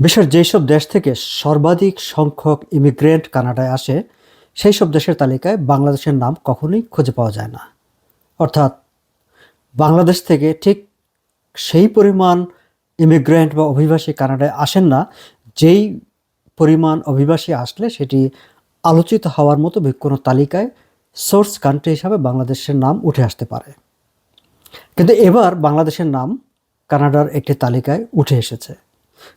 বিশ্বের যেসব দেশ থেকে সর্বাধিক সংখ্যক ইমিগ্রেন্ট কানাডায় আসে সেই সব দেশের তালিকায় বাংলাদেশের নাম কখনোই খুঁজে পাওয়া যায় না। অর্থাৎ বাংলাদেশ থেকে ঠিক সেই পরিমাণ ইমিগ্রেন্ট বা অভিবাসী কানাডায় আসেন না, যেই পরিমাণ অভিবাসী আসলে সেটি আলোচিত হওয়ার মতো কোনো তালিকায় সোর্স কান্ট্রি হিসাবে বাংলাদেশের নাম উঠে আসতে পারে। কিন্তু এবার বাংলাদেশের নাম কানাডার একটি তালিকায় উঠে এসেছে।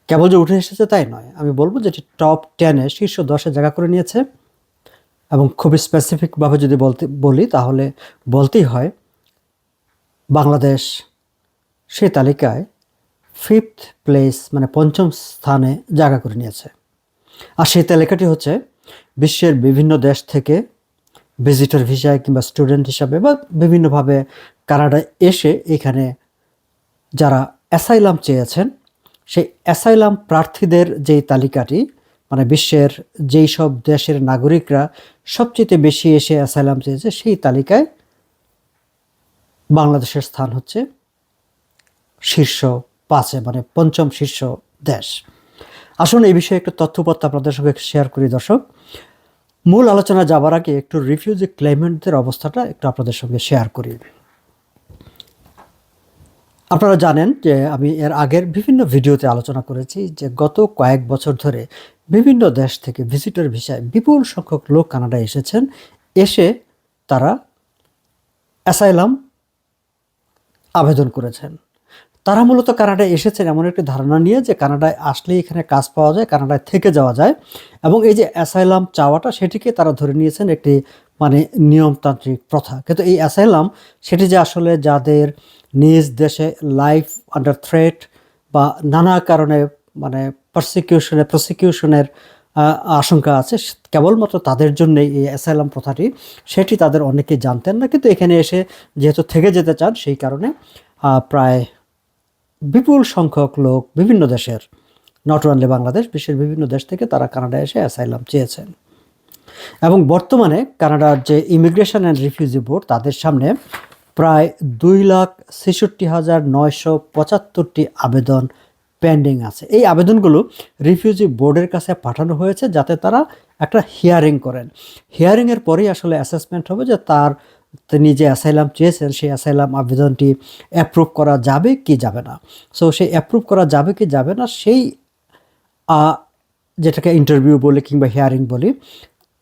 কেবল যে উঠে এসেছে তাই নয়। আমি বলব যেটি টপ টেনে শীর্ষ দশে জায়গা করে নিয়েছে এবং খুবই স্পেসিফিকভাবে যদি বলতে, বলি তাহলে বলতেই হয়, বাংলাদেশ সেই তালিকায় ফিফথ প্লেস মানে পঞ্চম স্থানে জায়গা করে নিয়েছে। আর সেই তালিকাটি হচ্ছে বিশ্বের বিভিন্ন দেশ থেকে ভিজিটর ভিসায় কিংবা স্টুডেন্ট হিসাবে বা বিভিন্নভাবে কানাডায় এসে এখানে যারা অ্যাসাইলাম চেয়েছেন সেই অ্যাসাইলাম প্রার্থীদের যেই তালিকাটি মানে বিশ্বের যেই সব দেশের নাগরিকরা সবচেয়ে বেশি এসে অ্যাসাইলাম চেয়েছে, সেই তালিকায় বাংলাদেশের স্থান হচ্ছে শীর্ষ পাঁচে মানে পঞ্চম শীর্ষ দেশ। আসুন এই বিষয়ে একটু তথ্যপত্র আপনাদের সঙ্গে শেয়ার করি দর্শক। মূল আলোচনা যাবার আগে একটু রিফিউজি ক্লেমেন্টদের অবস্থাটা একটু আপনাদের সঙ্গে শেয়ার করি। আপনারা জানেন যে আমি এর আগের বিভিন্ন ভিডিওতে আলোচনা করেছি যে গত কয়েক বছর ধরে বিভিন্ন দেশ থেকে ভিজিটর ভিসায় বিপুল সংখ্যক লোক কানাডায় এসেছেন। এসে তারা অ্যাসাইলাম আবেদন করেছেন। তারা মূলত কানাডায় এসেছেন এমন একটি ধারণা নিয়ে যে কানাডায় আসলে এখানে কাজ পাওয়া যায়, কানাডায় থেকে যাওয়া যায় এবং এই যে অ্যাসাইলাম চাওয়াটা সেটিকে তারা ধরে নিয়েছেন একটি মানে নিয়মতান্ত্রিক প্রথা। কিন্তু এই অ্যাসাইলাম সেটি যে আসলে যাদের নিজ দেশে লাইফ আন্ডার থ্রেট বা নানা কারণে মানে প্রসিকিউশনের প্রসিকিউশনের আশঙ্কা আছে। কেবলমাত্র তাদের জন্যই এই অ্যাসাইলাম প্রথাটি, সেটি তাদের অনেকেই জানতেন না। কিন্তু এখানে এসে যেহেতু থেকে যেতে চান, সেই কারণে প্রায় বিপুল সংখ্যক লোক বিভিন্ন দেশের নট অনলি বাংলাদেশ, বিশ্বের বিভিন্ন দেশ থেকে তারা কানাডায় এসে অ্যাসাইলাম চেয়েছেন। এবং বর্তমানে কানাডার যে ইমিগ্রেশন অ্যান্ড রিফিউজি বোর্ড তাদের সামনে প্রায় দুই লাখ ছেষট্টি হাজার নয়শো পঁচাত্তরটি আবেদন পেন্ডিং আছে। এই আবেদনগুলো রিফিউজি বোর্ডের কাছে পাঠানো হয়েছে যাতে তারা একটা হিয়ারিং করেন। হিয়ারিংয়ের পরেই আসলে অ্যাসেসমেন্ট হবে যে তার তিনি যে অ্যাসাইলাম চেয়েছেন, সেই অ্যাসাইলাম আবেদনটি অ্যাপ্রুভ করা যাবে কি যাবে না। সো সেই অ্যাপ্রুভ করা যাবে কি যাবে না, সেই যেটাকে ইন্টারভিউ বলি কিংবা হিয়ারিং বলি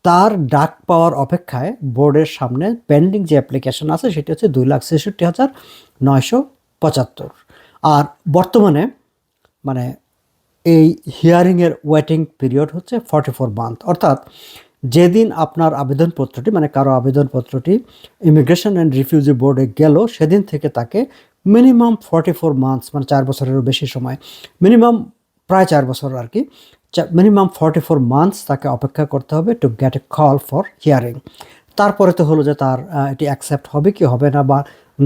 তার ডাক পাওয়ার অপেক্ষায় বোর্ডের সামনে পেন্ডিং যে অ্যাপ্লিকেশন আছে, সেটি হচ্ছে দুই লাখ ছেষট্টি হাজার নয়শো পঁচাত্তর। আর বর্তমানে মানে এই হিয়ারিংয়ের ওয়েটিং পিরিয়ড হচ্ছে ফর্টি ফোর মান্থ অর্থাৎ যেদিন আপনার আবেদনপত্রটি মানে কারও আবেদনপত্রটি ইমিগ্রেশন অ্যান্ড রিফিউজি বোর্ডে গেল, সেদিন থেকে তাকে মিনিমাম ফর্টি ফোর মান্থস মানে চার বছরেরও বেশি সময় মিনিমাম প্রায় চার বছর আর কি মিনিমাম ফর্টি ফোর মান্থস তাকে অপেক্ষা করতে হবে to get a call for hearing তারপরে তো হলো যে তার এটি অ্যাকসেপ্ট হবে কি হবে না বা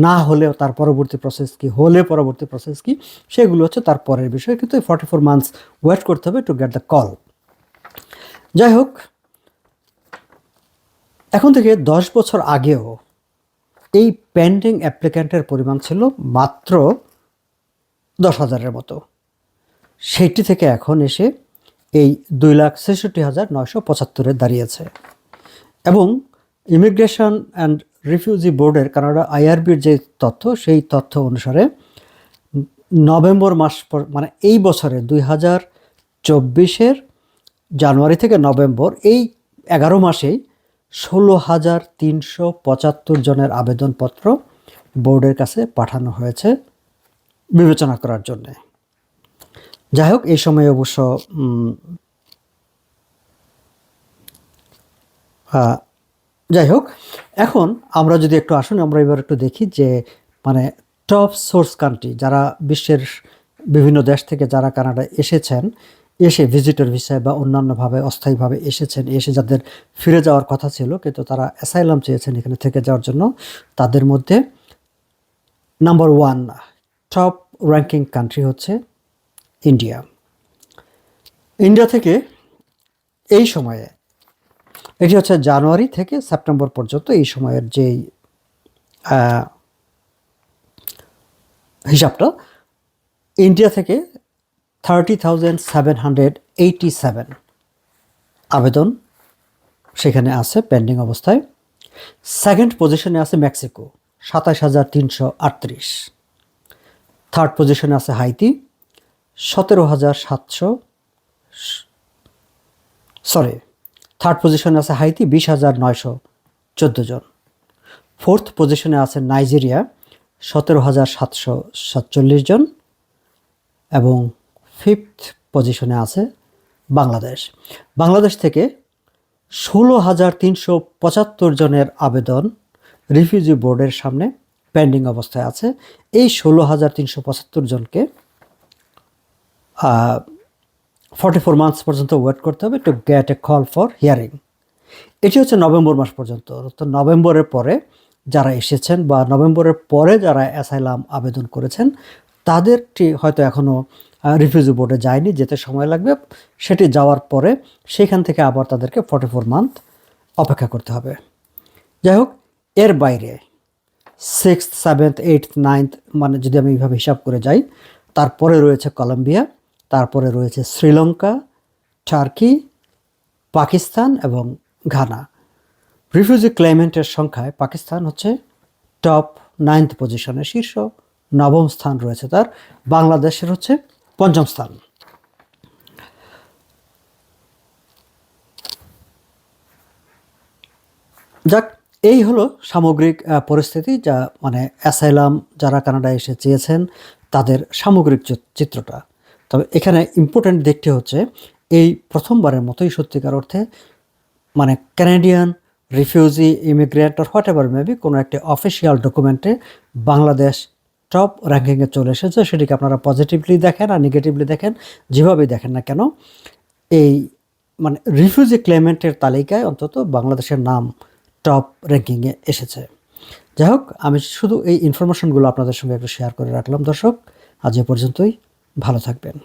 না হলেও তার পরবর্তী প্রসেস কি, হলে পরবর্তী প্রসেস কি, সেগুলো হচ্ছে তার পরের বিষয়। কিন্তু এই ফর্টি ফোর মান্থস ওয়েট করতে হবে টু গেট দ্য কল যাই হোক, এখন থেকে দশ বছর আগেও এই পেন্ডিং অ্যাপ্লিক্যান্টের পরিমাণ ছিল মাত্র দশ হাজারের মতো। সেইটি থেকে এখন এসে এই দুই লাখ ছেষট্টি হাজার নয়শো পঁচাত্তরে দাঁড়িয়েছে। এবং ইমিগ্রেশন অ্যান্ড রিফিউজি বোর্ডের কানাডা আইআরবির যে তথ্য, সেই তথ্য অনুসারে নভেম্বর মাস পর- মানে এই বছরে দুই হাজার চব্বিশের জানুয়ারি থেকে নভেম্বর, এই এগারো মাসেই ষোলো হাজার তিনশো পঁচাত্তর জনের আবেদনপত্র বোর্ডের কাছে পাঠানো হয়েছে বিবেচনা করার জন্যে। যাই হোক এই সময় অবশ্য যাই হোক এখন আমরা যদি একটু আসুন, আমরা এবার একটু দেখি যে মানে টপ সোর্স কান্ট্রি যারা বিশ্বের বিভিন্ন দেশ থেকে যারা কানাডায় এসেছেন, এসে ভিজিটর ভিসায় বা অন্যান্যভাবে অস্থায়ীভাবে এসেছেন, এসে যাদের ফিরে যাওয়ার কথা ছিল, কিন্তু তারা অ্যাসাইলাম চেয়েছেন এখানে থেকে যাওয়ার জন্য, তাদের মধ্যে number one top ranking country হচ্ছে ইন্ডিয়া। ইন্ডিয়া থেকে এই সময়ে, এটি হচ্ছে জানুয়ারি থেকে সেপ্টেম্বর পর্যন্ত এই সময়ের যেই হিসাবটা, ইন্ডিয়া থেকে thirty thousand seven hundred eighty seven আবেদন সেখানে আছে পেন্ডিং অবস্থায়। সেকেন্ড পজিশনে আছে মেক্সিকো, সাতাশ হাজার তিনশো আটত্রিশ। থার্ড পজিশনে আছে হাইতি সতেরো হাজার সাতশো, সরি থার্ড পজিশনে আছে হাইতি, বিশ হাজার নয়শো চোদ্দ জন। ফোর্থ পজিশনে আছে নাইজেরিয়া, সতেরো হাজার সাতশো সাতচল্লিশ জন। এবং ফিফথ পজিশনে আছে বাংলাদেশ। বাংলাদেশ থেকে ষোলো হাজার তিনশো পঁচাত্তর জনের আবেদন রিফিউজি বোর্ডের সামনে পেন্ডিং অবস্থায় আছে। এই ষোলো হাজার তিনশো পঁচাত্তর জনকে ফর্টি ফোর মান্থস পর্যন্ত ওয়েট করতে হবে to get a call for hearing এটি হচ্ছে নভেম্বর মাস পর্যন্ত। তো নভেম্বরের পরে যারা এসেছেন বা নভেম্বরের পরে যারা অ্যাসাইলাম আবেদন করেছেন, তাদেরটি হয়তো এখনও রিফিউজি বোর্ডে যায়নি, যেতে সময় লাগবে। সেটি যাওয়ার পরে সেখান থেকে আবার তাদেরকে ফর্টি ফোর মান্থ অপেক্ষা করতে হবে। যাই হোক, এর বাইরে সিক্স সেভেন্থ এইট নাইন্থ মানে যদি আমি এইভাবে হিসাব করে যাই, তারপরে রয়েছে কলম্বিয়া তারপরে রয়েছে শ্রীলঙ্কা, টার্কি, পাকিস্তান এবং ঘানা। রিফিউজি ক্লাইমেন্টের সংখ্যায় পাকিস্তান হচ্ছে টপ নাইন্থ পজিশনে শীর্ষ, নবম স্থান রয়েছে তার, বাংলাদেশের হচ্ছে পঞ্চম স্থান। যাক, এই হলো সামগ্রিক পরিস্থিতি যা মানে অ্যাসাইলাম যারা কানাডায় এসে চেয়েছেন তাদের সামগ্রিক চিত্রটা। তবে এখানে ইম্পর্ট্যান্ট দিকটি হচ্ছে, এই প্রথমবারের মতোই সত্যিকার অর্থে মানে Canadian refugee immigrant or whatever maybe কোনো একটি অফিসিয়াল ডকুমেন্টে বাংলাদেশ টপ র্যাঙ্কিংয়ে চলে এসেছে, সেটিকে আপনারা পজিটিভলি দেখেন আর নেগেটিভলি দেখেন, যেভাবেই দেখেন না কেন, এই মানে রিফিউজি ক্লেমেন্টের তালিকায় অন্তত বাংলাদেশের নাম টপ র্যাঙ্কিংয়ে এসেছে। যাই হোক, আমি শুধু এই ইনফরমেশনগুলো আপনাদের সঙ্গে একটু শেয়ার করে রাখলাম, দর্শক, আজ এ পর্যন্তই। ভালো থাকবেন।